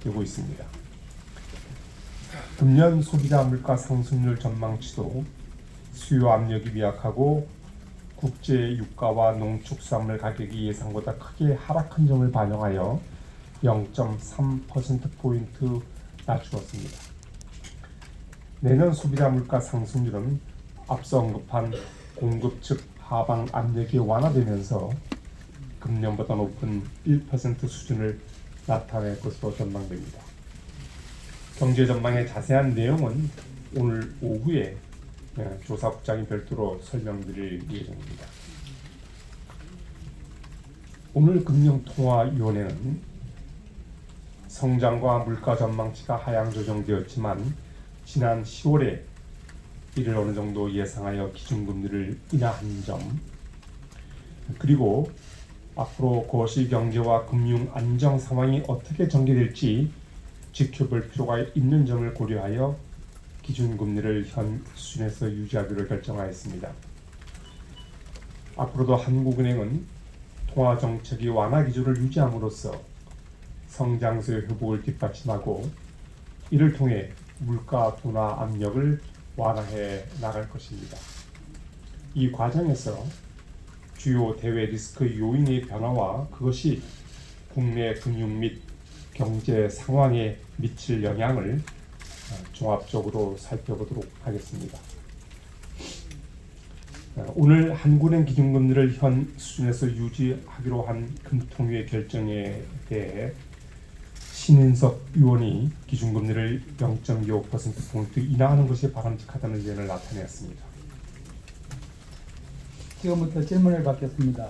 되고 있습니다. 금년 소비자 물가 상승률 전망치도 수요 압력이 미약하고 국제 유가와 농축수산물 가격이 예상보다 크게 하락한 점을 반영하여 0.3%포인트 낮추었습니다. 내년 소비자 물가 상승률은 앞서 언급한 공급 측 하방 압력이 완화되면서 금년보다 높은 1% 수준을 나타낼 것으로 전망됩니다. 경제 전망의 자세한 내용은 오늘 오후에 예, 조사국장이 별도로 설명드릴 예정입니다. 오늘 금융통화위원회는 성장과 물가 전망치가 하향 조정되었지만 지난 10월에 이를 어느 정도 예상하여 기준금리를 인하한 점 그리고 앞으로 거시 경제와 금융 안정 상황이 어떻게 전개될지 지켜볼 필요가 있는 점을 고려하여 기준금리를 현 수준에서 유지하기로 결정하였습니다. 앞으로도 한국은행은 통화 정책이 완화 기조를 유지함으로써 성장세의 회복을 뒷받침하고 이를 통해 물가 둔화 압력을 완화해 나갈 것입니다. 이 과정에서 주요 대외 리스크 요인의 변화와 그것이 국내 금융 및 경제 상황에 미칠 영향을 어, 종합적으로 살펴보도록 하겠습니다. 어, 오늘 한국은행 기준금리를 현 수준에서 유지하기로 한 금통위의 결정에 대해 신인석 의원이 기준금리를 0.25%포인트 인하하는 것이 바람직하다는 의견을 나타내었습니다. 지금부터 질문을 받겠습니다.